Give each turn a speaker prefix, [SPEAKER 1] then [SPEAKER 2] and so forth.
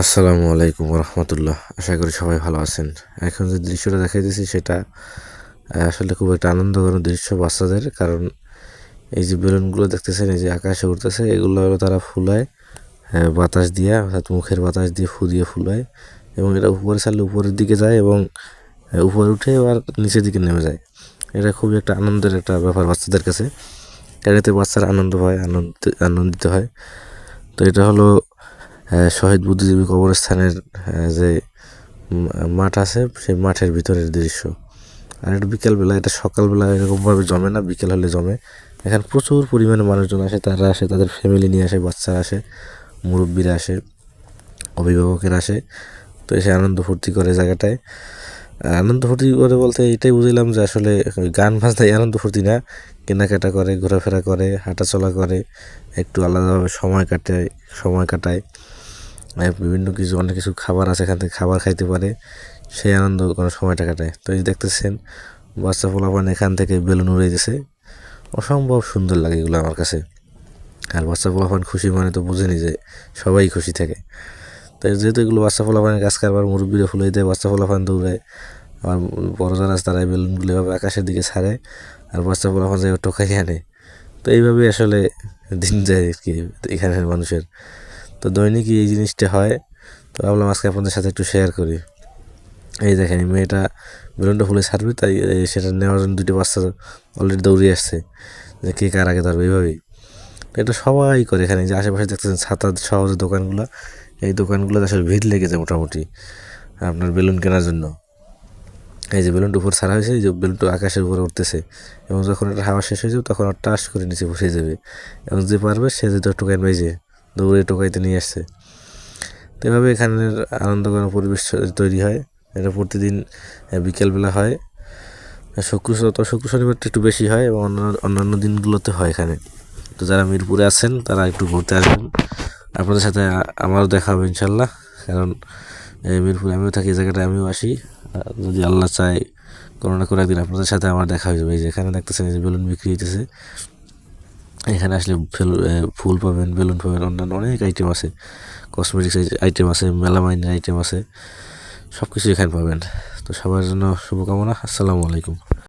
[SPEAKER 1] আসসালামু আলাইকুম রহমতুল্লাহ আশা করি সবাই ভালো আছেন। এখন যে দৃশ্যটা দেখাই দেখাইতেছি সেটা আসলে খুব একটা আনন্দঘন দৃশ্য বাচ্চাদের, কারণ এই যে বেলুনগুলো দেখতেছেন, এই যে আকাশে উঠতেছে এগুলো হলো তারা ফুলায় বাতাস দিয়ে, অর্থাৎ মুখের বাতাস দিয়ে ফু দিয়ে ফুলায়, এবং এটা উপরে ছাড়লে উপরের দিকে যায় এবং উপরে উঠে আবার নিচের দিকে নেমে যায়। এটা খুবই একটা আনন্দের একটা ব্যাপার বাচ্চাদের কাছে। এটাতে বাচ্চারা আনন্দ হয়, আনন্দ, আনন্দিত হয়। তো এটা হলো শহীদ বুদ্ধিজীবী কবরস্থানের যে মাঠ আছে, সেই মাঠের ভিতরের দৃশ্য। আর এটা বিকেলবেলা, এটা সকালবেলা এরকমভাবে জমে না, বিকেল হলে জমে। এখানে প্রচুর পরিমাণে মানুষজন আসে, তারা আসে, তাদের ফ্যামিলি নিয়ে আসে বাচ্চারা আসে, মুরব্বীরা আসে, অভিভাবকেরা আসে। তো এসে আনন্দ ফুর্তি করে জায়গাটায়। আনন্দ ফুর্তি করে বলতে এটাই বুঝলাম যে আসলে গান বাজনাই আনন্দ ফুর্তি না। কেনাকাটা করে, ঘোরাফেরা করে, হাঁটাচলা করে, একটু আলাদাভাবে সময় কাটায় সময় কাটায়। বিভিন্ন কিছু, অনেক কিছু খাবার আছে এখান থেকে, খাবার খাইতে পারে। সেই আনন্দ কোনো সময়টা কাটায়। তো এই দেখতেছেন, বাচ্চা পোলাপান এখান থেকে বেলুন উড়ে গেছে অসম্ভব সুন্দর লাগে এগুলো আমার কাছে। আর বাচ্চা পোলাপান খুশি মানে তো বুঝেনি যে সবাই খুশি থাকে। তো যেহেতু এগুলো বাচ্চা পোলাপানের কাজ কারবার মুরব্বীরা ফুলাই দেয়, বাচ্চা পোলাপান দৌড়ায় আর বড় যারা তারা বেলুনগুলো এভাবে আকাশের দিকে ছাড়ে আর বাচ্চা পোলাপান যায় টোকাই আনে। তো এইভাবে আসলে দিন যায় আর কি এখানের মানুষের। তো দৈনিকই এই জিনিসটা হয়। তো ভাবলাম আজকে আপনাদের সাথে একটু শেয়ার করি। এই দেখেন মেয়েটা বেলুনটা ফুলে ছাড়বে, তাই সেটা নেওয়ার জন্য দুটি বাচ্চা অলরেডি দৌড়িয়ে আসছে। যে কে কার আগে ধরবে, এইভাবেই। এটা সবাই করে এখানে যে আশেপাশে দেখতেছেন ছাতা সহজে দোকানগুলো, এই দোকানগুলোতে আসলে ভিড় লেগেছে মোটামুটি আপনার বেলুন কেনার জন্য। এই যে বেলুনটা উপর ছাড়া হয়েছে, এই যে বেলুনটা আকাশের উপরে উঠতেছে। এবং যখন এটা হাওয়া শেষ হয়ে যাবে, তখন আর টাস করে নিচে বসে যাবে। এবং যে পারবে, সে যেহেতু টোকাইন পাইছে দৌড়ে টোকাইতে নিয়ে আসছে। তো এভাবে এখানের আনন্দকর পরিবেশ তৈরি হয়। এটা প্রতিদিন বিকেলবেলা হয়। শুক্র শুক্র শনিবারটা একটু বেশি হয় এবং অন্যান্য দিনগুলোতে হয় এখানে। তো যারা মিরপুরে আছেন, তারা একটু ঘুরতে আসবেন। আপনাদের সাথে আমারও দেখা হবে ইনশাল্লাহ। কারণ মিরপুরে আমিও থাকি, এই জায়গাটায় আমিও আসি। যদি আল্লাহ চায়, কোনো না কোনো একদিন আপনাদের সাথে আমার দেখা হয়ে যাবে। এই যে এখানে দেখতেছেন, এই যে বেলুন বিক্রি হইতেছে। এখানে আসলে ফেল- পাবেন, বেলুন পাবেন, অন্যান্য অনেক আইটেম আছে। কসমেটিক্স আইটেম আছে, মেলামাইনের আইটেম আছে সব কিছু এখানে পাবেন। তো সবার জন্য শুভকামনা, আসসালামু আলাইকুম।